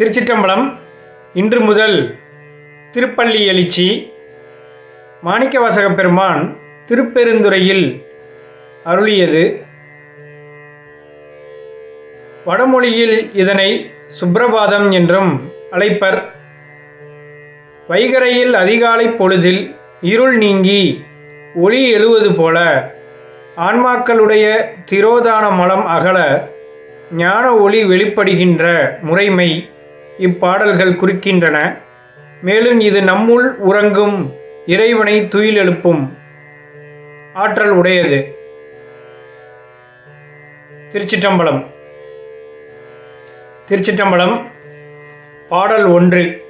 திருச்சிற்றம்பலம் இன்று முதல் திருப்பள்ளி எழுச்சி மாணிக்கவாசக பெருமான் திருப்பெருந்துறையில் அருளியது. வடமொழியில் இதனை சுப்பிரபாதம் என்றும் அழைப்பர். வைகரையில் அதிகாலை பொழுதில் இருள் நீங்கி ஒளி எழுவது போல ஆன்மாக்களுடைய திரோதான மலம் அகல ஞான ஒளி வெளிப்படுகின்ற முறைமை இப்பாடல்கள் குறிக்கின்றன. மேலும் இது நம்முள் உறங்கும் இறைவனை துயில் எழுப்பும் ஆற்றல் உடையது. திருச்சிற்றம்பலம். திருச்சிற்றம்பலம் பாடல் ஒன்று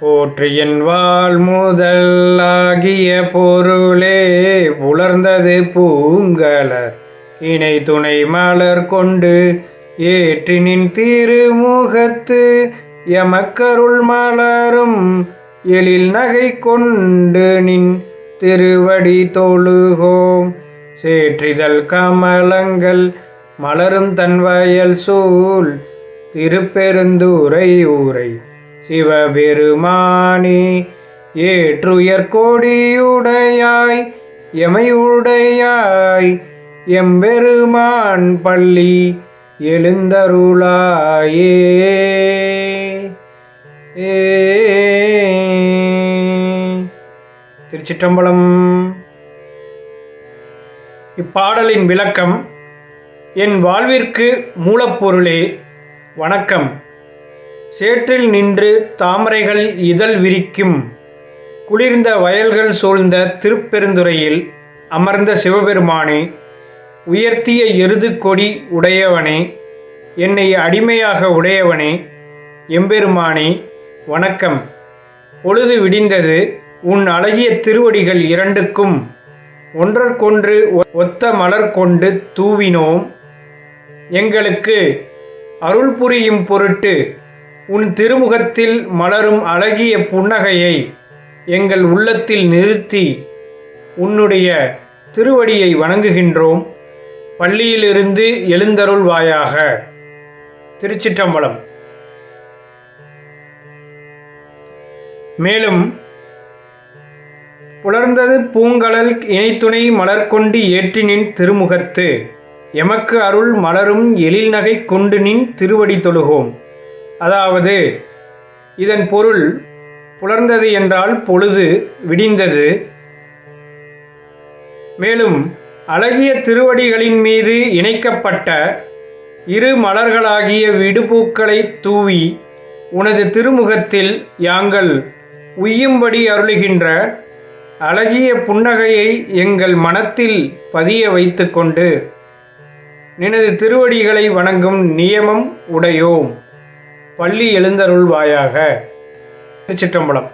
போற்றியன் வாழ் முதலாகிய பொருளே உலர்ந்தது பூங்கலர் இணை துணை மலர் கொண்டு ஏற்றினின் திருமுகத்து எமக்கருள் மலரும் எழில் நகை கொண்டு நின் திருவடி தொழுகோம். சேற்றிதழ் கமலங்கள் மலரும் தன் வயல் சூழ் திருப்பெருந்துரை ஊரை. சிவபெருமானே ஏற்றுயர் கொடியுடையாய் எமையுடையாய் எம்பெருமான் பள்ளி எழுந்தருளாயே. ஏ. திருச்சிற்றம்பலம். இப்பாடலின் விளக்கம் என் வாழ்விற்கு மூலப்பொருளே வணக்கம். சேற்றில் நின்று தாமரைகள் இதழ் விரிக்கும் குளிர்ந்த வயல்கள் சூழ்ந்த திருப்பெருந்துறையில் அமர்ந்த சிவபெருமானே உயர்த்திய எருது கொடி உடையவனே என்னை அடிமையாக உடையவனே எம்பெருமானே வணக்கம். பொழுது விடிந்தது உன் அழகிய திருவடிகள் இரண்டுக்கும் ஒன்றற்கொன்று ஒத்த மலர் கொண்டு தூவினோம். எங்களுக்கு அருள் புரியும் பொருட்டு உன் திருமுகத்தில் மலரும் அழகிய புன்னகையை எங்கள் உள்ளத்தில் நிறுத்தி உன்னுடைய திருவடியை வணங்குகின்றோம். பள்ளியிலிருந்து எழுந்தருள்வாயாக திருச்சிற்றம்பலம். மேலும் புலர்ந்தது பூங்கலல் இணைத்துணை மலர்கொண்டு ஏற்றினின் திருமுகத்து. எமக்கு அருள் மலரும் எழில் நகை கொண்டு நின் திருவடி தொழுகோம். அதாவது இதன் பொருள் புலர்ந்தது என்றால் பொழுது விடிந்தது. மேலும் அழகிய திருவடிகளின் மீது இணைக்கப்பட்ட இரு மலர்களாகிய விடுபூக்களை தூவி உனது திருமுகத்தில் யாங்கள் உய்யும்படி அருளுகின்ற அழகிய புன்னகையை எங்கள் மனத்தில் பதிய வைத்துக்கொண்டு நினது திருவடிகளை வணங்கும் நியமம் உடையோம். பள்ளி எழுந்தருள்வாயாக. திருச்சிற்றம்பலம்.